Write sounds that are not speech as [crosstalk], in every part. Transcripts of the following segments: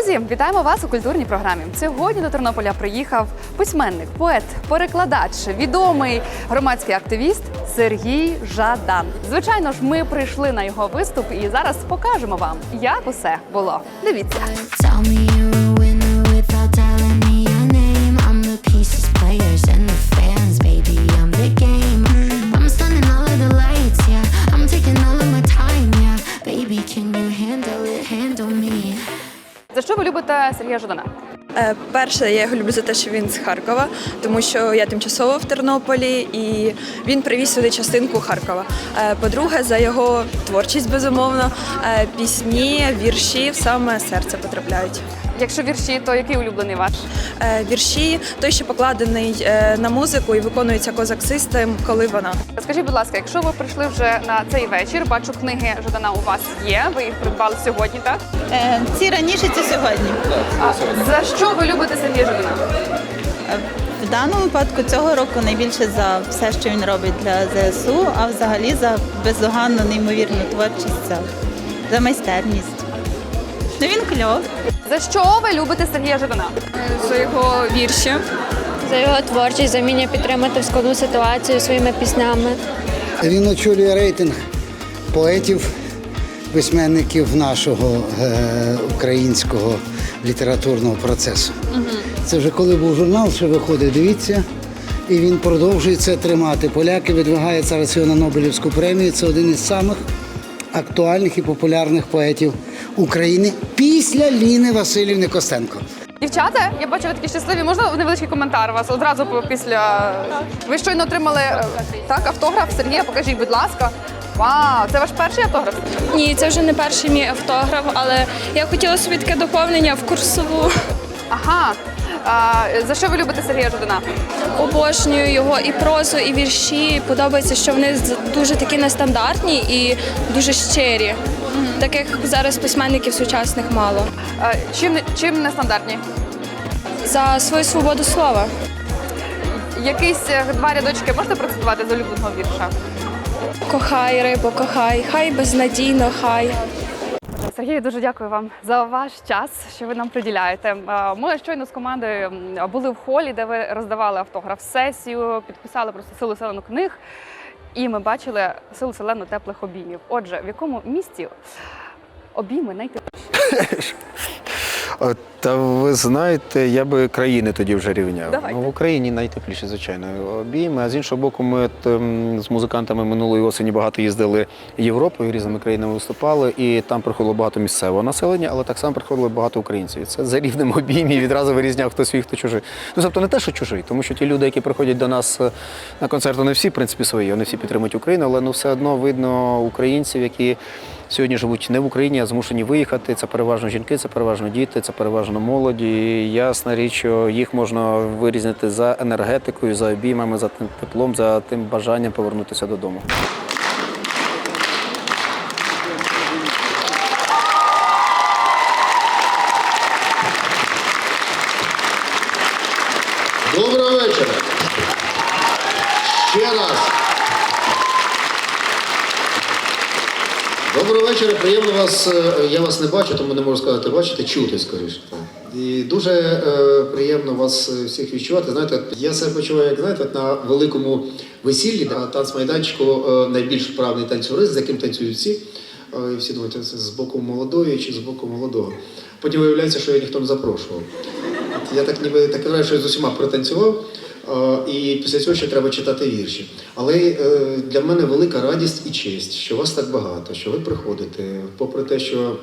Друзі, вітаємо вас у культурній програмі. Сьогодні до Тернополя приїхав письменник, поет, перекладач, відомий громадський активіст Сергій Жадан. Звичайно ж, ми прийшли на його виступ і зараз покажемо вам, як усе було. Дивіться. Любите Сергія Жадана? Е, Перше, я його люблю за те, що він з Харкова, тому що я тимчасово в Тернополі і він привіз сюди частинку Харкова. Е, По-друге, за його творчість, безумовно, Е, пісні, вірші в саме серце потрапляють. Якщо вірші, то який улюблений ваш? Е, Вірші той, що покладений е, на музику і виконується козак систем, коли вона. Скажіть, будь ласка, якщо ви прийшли вже на цей вечір, бачу, книги Жадана у вас є. Ви їх придбали сьогодні, так? Е, Ці раніше, ці сьогодні. А за що ви любите Сергія Жадана? Е, В даному випадку цього року найбільше за все, що він робить для ЗСУ, а взагалі за бездоганну неймовірну творчість, за майстерність. Ну він кльов. За що ви любите Сергія Жадана? За його вірші. за його творчість, за вміння підтримати в складну ситуацію своїми піснями. Він очолює рейтинг поетів, письменників нашого е, українського літературного процесу. Це вже коли був журнал, що виходить, дивіться. І він продовжує це тримати. Поляки видвигають зараз його на Нобелівську премію. Це один із самих актуальних і популярних поетів України після Ліни Васильівни Костенко. Дівчата, я бачу, ви такі щасливі. Можна невеличкий коментар у вас одразу після. Ви щойно отримали е, так автограф Сергія. Покажіть, будь ласка. Вау, це ваш перший автограф? Ні, це вже не перший мій автограф, але я хотіла собі таке доповнення в курсову. Ага. А, за що ви любите Сергія Жадана? Обожнюю його і прозу, і вірші. Подобається, що вони дуже такі нестандартні і дуже щирі. Таких зараз письменників сучасних мало. А, чим чим нестандартні? За свою свободу слова. Якісь е, два рядочки можете процитувати з улюбленого вірша? Кохай, рибо, кохай, хай безнадійно, хай. Сергій, дуже дякую вам за ваш час, що ви нам приділяєте. Е, Ми щойно з командою були в холі, де ви роздавали автограф сесію, підписали просто силу селену книг, і ми бачили силу селену теплих обіймів. Отже, в якому місті обійми найтепліші? [laughs] Е, Та ви знаєте, я би країни тоді вже рівняв. Давайте. Ну, в Україні найтепліше, звичайно, обійми. А з іншого боку, ми ем, з музикантами минулої осені багато їздили Європою, різними країнами виступали, і там приходило багато місцевого населення, але так само приходило багато українців. І це за рівнем обіймів відразу вирізняв, хто свій, хто чужий. Ну тобто не те, що чужий, тому що ті люди, які приходять до нас е, на концерт, вони всі в принципі свої, вони всі підтримують Україну, але ну все одно видно українців, які сьогодні живуть не в Україні, а змушені виїхати. Це переважно жінки, це переважно діти, це переважно молоді. І ясна річ, що їх можна вирізнити за енергетикою, за обіймами, за тим теплом, за тим бажанням повернутися додому. Доброго вечора. Ще раз. Доброго вечора. Приємно вас. е, Я вас не бачу, тому не можу сказати бачити, чути скоріше. І дуже е, приємно вас е, всіх відчувати. Знаєте, я себе почуваю, як знаєте, на великому весіллі, на танцмайданчику е, найбільш вправний танцюрист, з яким танцюють всі. Е, І всі думають, це з боку молодої чи з боку молодого. Потім виявляється, що я ніхто не запрошував. Я так ніби таке що я з усіма протанцював, і після цього ще треба читати вірші. Але е, для мене велика радість і честь, що вас так багато, що ви приходите, попри те, що.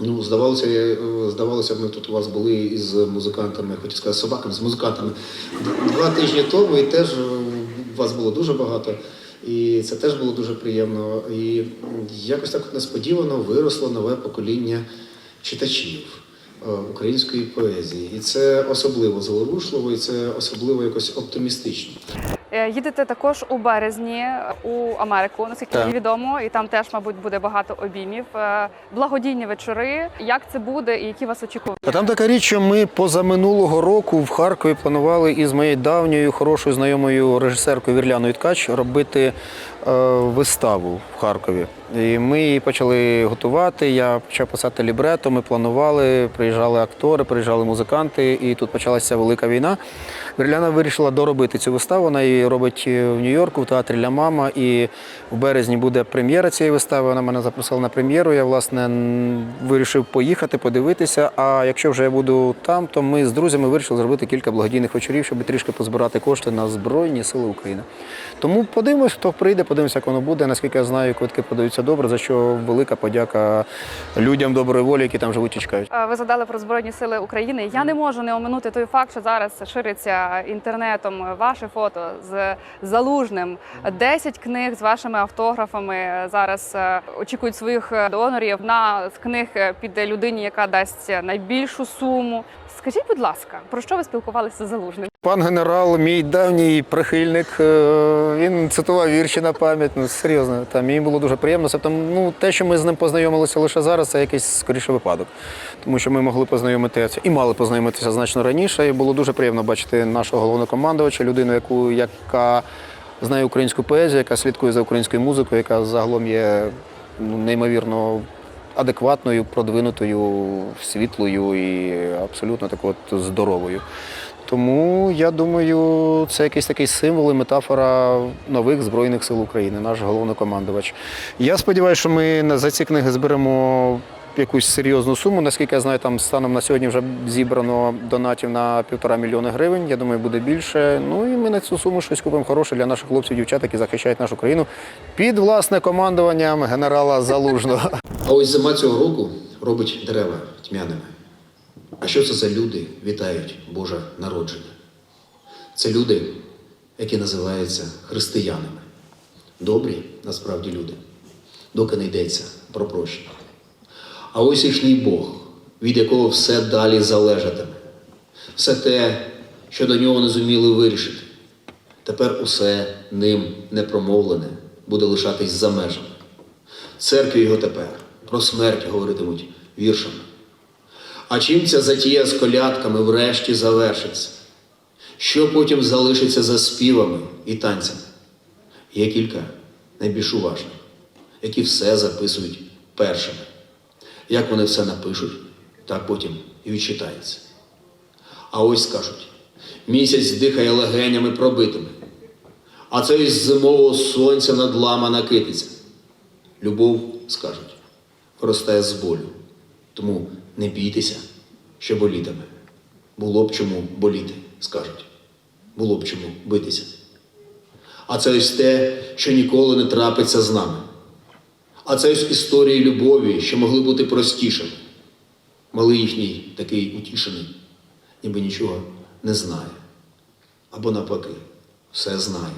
Ну, здавалося, е, здавалося, ми тут у вас були із музикантами, хотів сказати, собаками, з музикантами два тижні тому, і теж е, вас було дуже багато. І це теж було дуже приємно. І якось так несподівано виросло нове покоління читачів е, української поезії. І це особливо зворушливо, і це особливо якось оптимістично. Е, Їдете також у березні у Америку, наскільки Так. мені відомо, і там теж, мабуть, буде багато обіймів. Е, Благодійні вечори. Як це буде і які вас очікують? А там така річ, що ми позаминулого року в Харкові планували із моєю давньою хорошою знайомою режисеркою Вірляною Ткач робити е, виставу в Харкові. І ми її почали готувати. Я почав писати лібрето. Ми планували, приїжджали актори, приїжджали музиканти, і тут почалася велика війна. Вірляна вирішила доробити цю виставу. Вона її робить в Нью-Йорку в театрі Ля Мама. І в березні буде прем'єра цієї вистави. Вона мене запросила на прем'єру. Я власне вирішив поїхати, подивитися. А якщо вже я буду там, то ми з друзями вирішили зробити кілька благодійних вечорів, щоб трішки позбирати кошти на Збройні Сили України. Тому подивимось, хто прийде, подивимося, як воно буде. Наскільки я знаю, квитки продаються добре, за що велика подяка людям доброї волі, які там живуть і чекають. Е, Ви згадали про Збройні Сили України. Я не можу не оминути той факт, що зараз шириться інтернетом ваше фото з залужним. 10 книг з вашими автографами зараз е, очікують своїх е, донорів. На з книг піде людині, яка дасть найбільшу суму. Скажіть, будь ласка, про що ви спілкувалися з залужним? Пан генерал, мій давній прихильник, е, він цитував вірші на пам'ять. Ну серйозно, там мені було дуже приємно. Тобто, ну те, що ми з ним познайомилися лише зараз, це якийсь скоріше випадок. Тому що ми могли познайомитися і мали познайомитися значно раніше. І було дуже приємно бачити нашого головнокомандувача, людину, яку яка знає українську поезію, яка слідкує за українською музикою, яка загалом є ну, неймовірно адекватною, продвинутою, світлою і абсолютно такою от здоровою. Тому я думаю, це якийсь такий символ і метафора нових збройних сил України, наш головнокомандувач. Я сподіваюся, що ми за ці книги зберемо якусь серйозну суму. Наскільки я знаю, там станом на сьогодні вже зібрано донатів на півтора мільйони гривень. Я думаю, буде більше. Ну і ми на цю суму щось купимо хороше для наших хлопців, дівчат, які захищають нашу країну під власне командуванням генерала Залужного. А ось зима цього року робить дерева тьмяними. А що це за люди вітають Боже народження? Це люди, які називаються християнами. Добрі насправді люди, доки не йдеться про прощення. А ось їхній Бог, від якого все далі залежатиме. Все те, що до нього не зуміли вирішити. Тепер усе ним непромовлене буде лишатись за межами. Церкві його тепер про смерть говоритимуть віршами. А чим ця затія з колядками врешті завершиться? Що потім залишиться за співами і танцями? Є кілька найбільш уважних, які все записують першими. Як вони все напишуть, так потім і відчитається. А ось скажуть: місяць дихає легенями пробитими, а це із зимового сонця надламана китиця. Любов, скажуть, росте з болю. Тому не бійтеся, що болітиме. Було б чому боліти, скажуть. Було б чому битися. А це ось те, що ніколи не трапиться з нами. А це ось історії любові, що могли бути простішими. Малий їхній такий утішений, ніби нічого не знає. Або навпаки, все знає,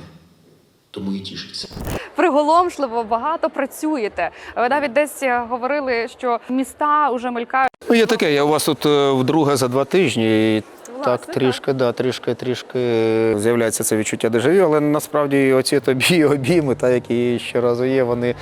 тому і тішиться. Приголомшливо багато працюєте. Ви навіть десь е, говорили, що міста вже мелькають. Ну, є таке, я у вас тут е, вдруге за два тижні. І Власне, так, трішки, да, трішки, трішки з'являється це відчуття дежавю, але насправді оці тобі [laughs] обійми, та, які ще разу є, вони, е,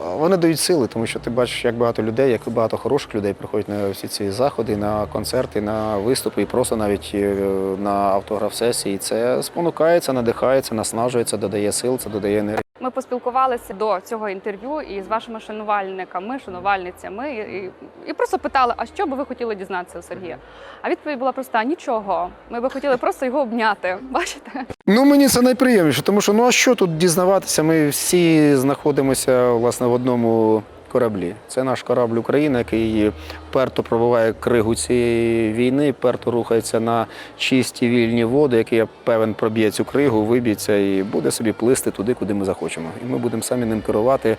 вони дають сили, тому що ти бачиш, як багато людей, як багато хороших людей приходять на всі ці заходи, на концерти, на виступи і просто навіть е, на автограф-сесії. Це спонукається, надихається, наснажується, додає сил, це додає енергії. Ми поспілкувалися до цього інтерв'ю із вашими шанувальниками, шанувальницями, і, і, і просто питали, а що би ви хотіли дізнатися у Сергія? А відповідь була проста: нічого. Ми би хотіли просто його обняти. Бачите? Ну мені це найприємніше, тому що ну а що тут дізнаватися? Ми всі знаходимося власне в одному кораблі. Це наш корабль Україна, який перто пробиває кригу цієї війни, перто рухається на чисті вільні води, який я певен проб'є цю кригу, виб'ється і буде собі плисти туди, куди ми захочемо. І ми будемо самі ним керувати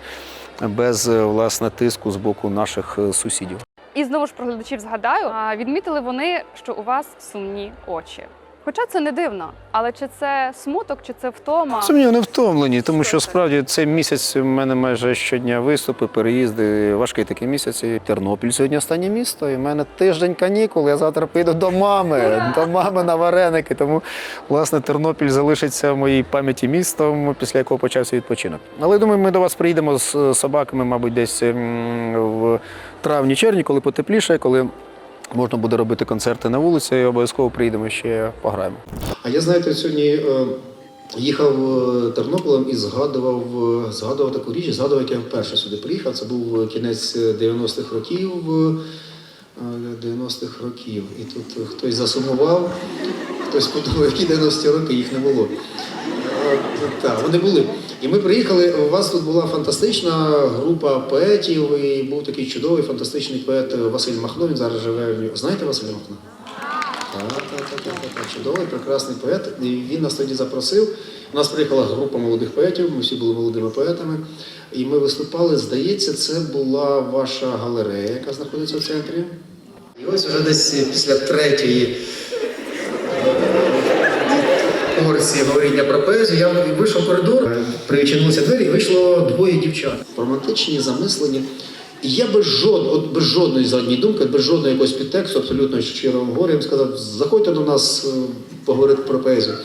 без власне тиску з боку наших сусідів. І знову ж про глядачів згадаю, відмітили вони, що у вас сумні очі. Хоча це не дивно, але чи це смуток, чи це втома? Сумнів не втомлені, тому що справді цей місяць у мене майже щодня виступи, переїзди, важкий такий місяць. І Тернопіль сьогодні останнє місто. І в мене тиждень канікул. Я завтра поїду до мами, до мами на вареники. Тому власне Тернопіль залишиться в моїй пам'яті містом, після якого почався відпочинок. Але думаю, ми до вас приїдемо з собаками, мабуть, десь в травні-червні, коли потепліше, коли. Можна буде робити концерти на вулиці, і обов'язково приїдемо ще пограємо. А я знаєте, сьогодні е, їхав е, Тернополем і згадував, е, згадував таку річ, згадував, як я вперше сюди приїхав. Це був кінець 90-х років. е, 90-х років. І тут хтось засумував, хтось подумав, які 90-ті роки їх не було. Так, вони були. І ми приїхали. У вас тут була фантастична група поетів, і був такий чудовий фантастичний поет Василь Махно. Він зараз живе. в Львові. Знаєте Василя Махно? Так, так, так, так, так, так. Чудовий, прекрасний поет. І він нас тоді запросив. У нас приїхала група молодих поетів, ми всі були молодими поетами. І ми виступали. Здається, це була ваша галерея, яка знаходиться в центрі. І ось вже десь після третьої порції говоріння про поезію, я вийшов в коридор, привідчинилися двері, і вийшло двоє дівчат. Романтичні, замислені. І я без жодного, от без жодної задньої думки, без жодного якогось підтексту, абсолютно щиро говорю, їм сказав, заходьте до нас е, поговорити про поезію.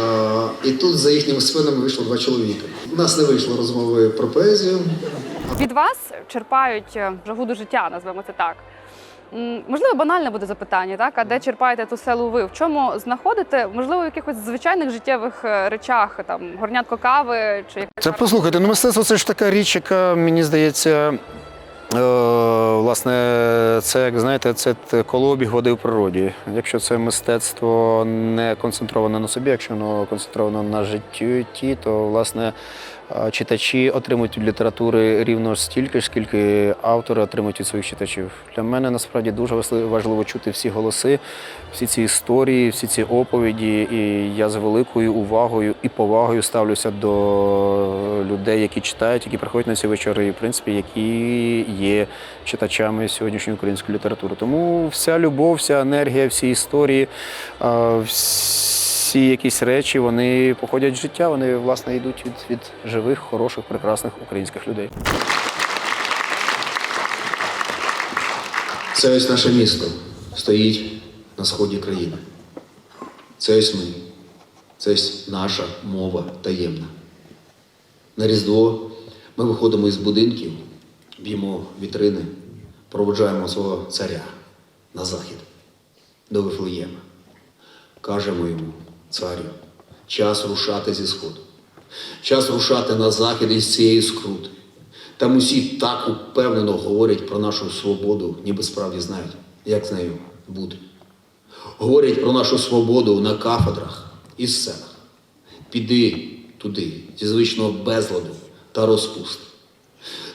А, і тут за їхніми спинами вийшло два чоловіка. У нас не вийшло розмови про поезію. Від вас черпають е, жагу до життя, назвемо це так. Можливо, банальне буде запитання, так? А де черпаєте ту селу ви? В чому знаходите? Можливо, в якихось звичайних життєвих е, речах, там горнятко кави чи Це послухайте, ну мистецтво це ж така річ, яка мені здається. Е, власне, це як знаєте, це т- колообіг води в природі. Якщо це мистецтво не концентроване на собі, якщо воно концентроване на житті, то власне читачі отримують від літератури рівно стільки скільки автори отримують від своїх читачів. Для мене насправді дуже важли- важливо чути всі голоси, всі ці історії, всі ці оповіді. І я з великою увагою і повагою ставлюся до людей, які читають, які приходять на ці вечори, і в принципі, які є читачами сьогоднішньої української літератури. Тому вся любов, вся енергія, всі історії, а, всі якісь речі, вони походять з життя, вони власне йдуть від, від живих, хороших, прекрасних українських людей. Це ось наше місто стоїть на сході країни. Це ось ми. Це ось наша мова таємна. На Різдво ми виходимо із будинків, б'ємо вітрини, проводжаємо свого царя на захід до Вифлеєма. Кажемо йому, царю, час рушати зі сходу, час рушати на захід із цієї скрути. Там усі так упевнено говорять про нашу свободу, ніби справді знають, як з нею бути. Говорять про нашу свободу на кафедрах і сценах. Піди туди, зі звичного безладу та розпусти.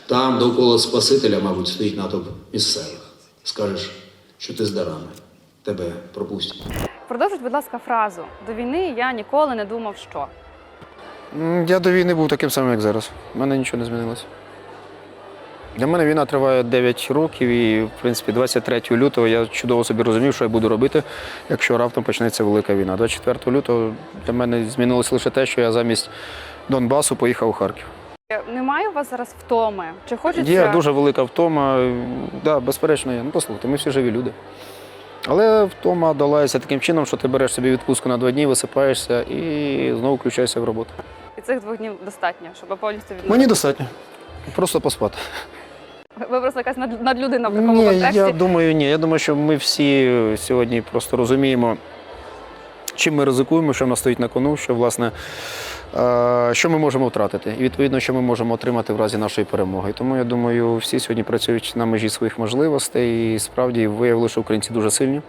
Там довкола Спасителя, мабуть, стоїть натовп місцевих. Скажеш, що ти з дарами, тебе пропустять. Продовжіть, будь ласка, фразу до війни я ніколи не думав, що. Я до війни був таким самим, як зараз. У мене нічого не змінилося. Для мене війна триває 9 років, і, в принципі, 23 лютого я чудово собі розумів, що я буду робити, якщо раптом почнеться велика війна. 24 лютого для мене змінилося лише те, що я замість Донбасу поїхав у Харків. Немає у вас зараз втоми? Чи хочеться Є дуже велика втома. Да, безперечно, є. Ну, послухайте, ми всі живі люди. Але втома долається таким чином, що ти береш собі відпустку на два дні, висипаєшся і знову включаєшся в роботу. і цих двох днів достатньо, щоб повністю від Мені достатньо. Просто поспати. ви просто якась над- надлюдина в такому Ні, контексті. я думаю, ні. Я думаю, що ми всі сьогодні просто розуміємо, чим ми ризикуємо, що в нас стоїть на кону, що власне. Е, Що ми можемо втратити, і відповідно, що ми можемо отримати в разі нашої перемоги. Тому я думаю, всі сьогодні працюють на межі своїх можливостей. І справді виявили, що українці дуже сильні,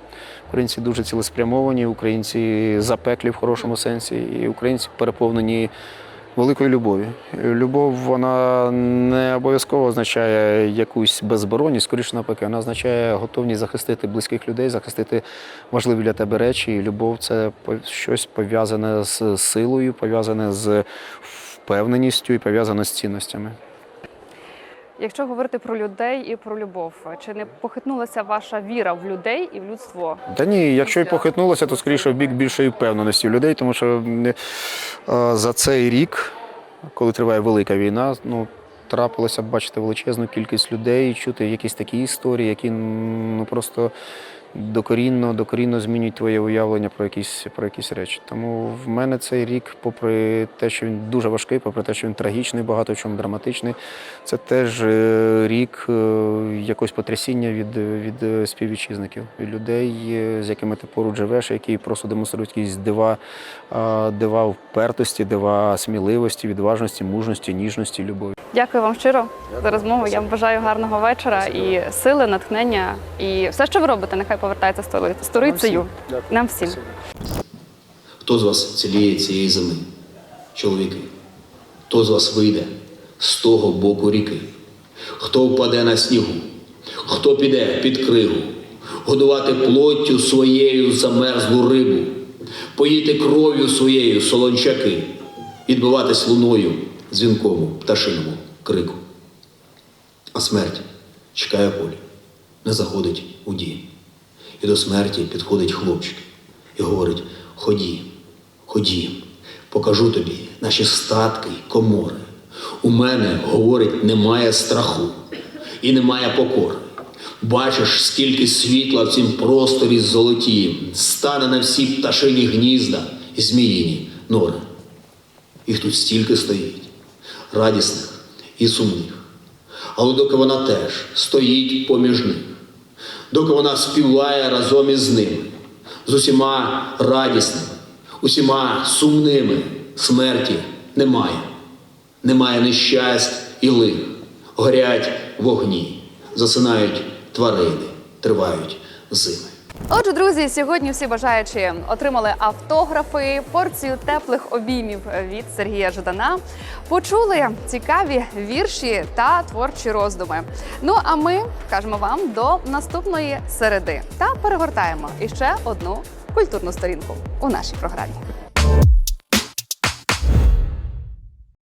українці дуже цілеспрямовані, українці запеклі в хорошому сенсі, і українці переповнені великої любові. Любов вона не обов'язково означає якусь безборонність, скоріше навпаки, вона означає готовність захистити близьких людей, захистити важливі для тебе речі. І любов це щось пов'язане з силою, пов'язане з впевненістю і пов'язане з цінностями. Якщо говорити про людей і про любов, чи не похитнулася ваша віра в людей і в людство? Та ні, якщо і похитнулося, то скоріше в бік більшої впевненості в людей, тому що е, за цей рік, коли триває велика війна, ну. Трапилося бачити величезну кількість людей, чути якісь такі історії, які ну просто докорінно, докорінно змінюють твоє уявлення про якісь, про якісь речі. Тому в мене цей рік, попри те, що він дуже важкий, попри те, що він трагічний, багато в чому драматичний, це теж е, рік е, якогось потрясіння від, від е, співвітчизників, від людей, з якими ти поруч живеш, які просто демонструють якісь дива, дива впертості, дива сміливості, відважності, мужності, ніжності, любові. Дякую вам щиро за розмову. Я вам бажаю гарного вечора і сили, натхнення. І все, що ви робите, нехай повертається сторицею. Нам всім. Хто з вас ціліє цієї зими? Чоловіки. Хто з вас вийде з того боку ріки? Хто впаде на снігу? Хто піде під кригу? Годувати плоттю своєю замерзлу рибу, поїти кров'ю своєю солончаки, відбиватись луною дзвінкому пташиному крику. А смерть чекає полі, не заходить у дім. І до смерті підходить хлопчик і говорить: Ході, ходім, покажу тобі наші статки й комори. У мене, говорить, немає страху і немає покори. Бачиш, скільки світла в цім просторі золотієм, стане на всі пташині гнізда і зміїні нори. Їх тут стільки стоїть, радісних і сумних. Але доки вона теж стоїть поміж них, доки вона співає разом із ними, з усіма радісними, усіма сумними смерті немає. Немає нещасть і лих, горять вогні, засинають тварини, тривають зими. Отже, друзі, сьогодні всі бажаючі отримали автографи, порцію теплих обіймів від Сергія Ждана, почули цікаві вірші та творчі роздуми. Ну а ми кажемо вам до наступної середи та перегортаємо іще одну культурну сторінку у нашій програмі.